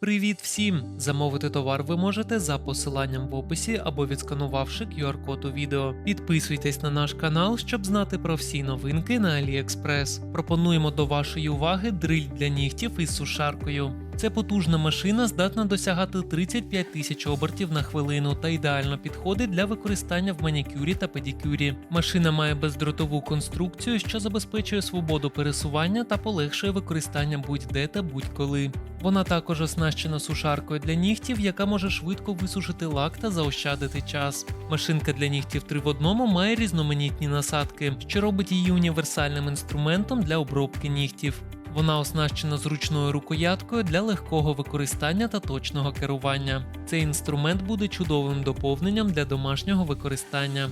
Привіт всім! Замовити товар ви можете за посиланням в описі або відсканувавши QR-код у відео. Підписуйтесь на наш канал, щоб знати про всі новинки на AliExpress. Пропонуємо до вашої уваги дриль для нігтів із сушаркою. Це потужна машина здатна досягати 35 тисяч обертів на хвилину та ідеально підходить для використання в манікюрі та педикюрі. Машина має бездротову конструкцію, що забезпечує свободу пересування та полегшує використання будь-де та будь-коли. Вона також оснащена сушаркою для нігтів, яка може швидко висушити лак та заощадити час. Машинка для нігтів 3 в одному має різноманітні насадки, що робить її універсальним інструментом для обробки нігтів. Вона оснащена зручною рукояткою для легкого використання та точного керування. Цей інструмент буде чудовим доповненням для домашнього використання.